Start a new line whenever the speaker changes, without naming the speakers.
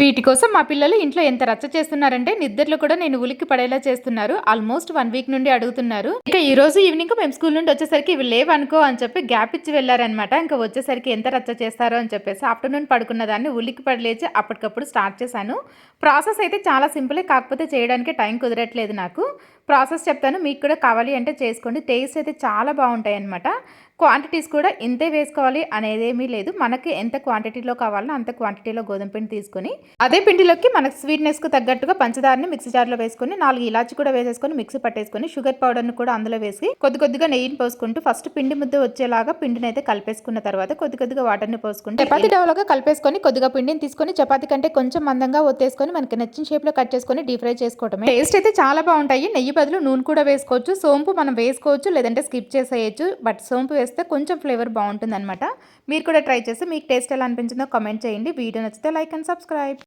వీటి కోసం మా పిల్లలు ఇంట్లో ఎంత రచ్చ చేస్తున్నారంటే నిద్రలో కూడా నేను ఉలిక్కి పడేలా చేస్తున్నారు. ఆల్మోస్ట్ వన్ వీక్ నుండి అడుగుతున్నారు. ఇంకా ఈ రోజు ఈవినింగ్ మేము స్కూల్ నుండి వచ్చేసరికి ఇవి లేవనుకో అని చెప్పి గ్యాప్ ఇచ్చి వెళ్ళారనమాట ఇంకా వచ్చేసరికి ఎంత రచ్చ చేస్తారో అని చెప్పేసి ఆఫ్టర్నూన్ పడుకున్న దాన్ని ఉలిక్కి పడలేచి అప్పటికప్పుడు స్టార్ట్ చేశాను. ప్రాసెస్ అయితే చాలా సింపులే కాకపోతే చేయడానికి టైం కుదరట్లేదు నాకు. ప్రాసెస్ చెప్తాను. మీకు కూడా కావాలి అంటే చేసుకోండి. టేస్ట్ అయితే చాలా బాగుంటాయి అనమాట క్వాంటిటీస్ కూడా ఇంతే వేసుకోవాలి అనేదేమీ లేదు. మనకి ఎంత క్వాంటిటీలో కావాలో అంత క్వాంటిటీలో గోధుమ పిండి తీసుకొని అదే పిండిలోకి మనకు స్వీట్నెస్కు తగ్గట్టుగా పంచదారని మిక్సీ జార్లో వేసుకొని నాలుగు ఇలాచి కూడా వేసేసుకొని మిక్సీ పట్టేసుకొని షుగర్ పౌడర్ని కూడా అందులో వేసి కొద్ది కొద్దిగా నెయ్యిని పోసుకుంటూ ఫస్ట్ పిండి ముద్ద వచ్చేలాగా పిండిని అయితే కలిపేసుకున్న తర్వాత కొద్ది కొద్దిగా వాటర్ని పోసుకుంటే చపాతీ డవలోగా కలిపేసుకొని కొద్దిగా పిండిని తీసుకొని చపాతీ కంటే కొంచెం మందంగా ఒత్తేసుకొని మనకి నచ్చిన షేప్లో కట్ చేసుకొని డీప్ ఫ్రై చేసుకోవటమే. టేస్ట్ అయితే చాలా బాగుంటాయి. నెయ్యి బదులు నూనె కూడా వేసుకోవచ్చు. సోంపు మనం వేసుకోవచ్చు లేదంటే స్కిప్ చేసేయచ్చు. బట్ సోంపు వేస్తే కొంచెం ఫ్లేవర్ బాగుంటుంది అనమాట మీరు కూడా ట్రై చేసి మీకు టేస్ట్ ఎలా అనిపించిందో కామెంట్ చేయండి. వీడియో నచ్చితే లైక్ అండ్ సబ్స్క్రైబ్.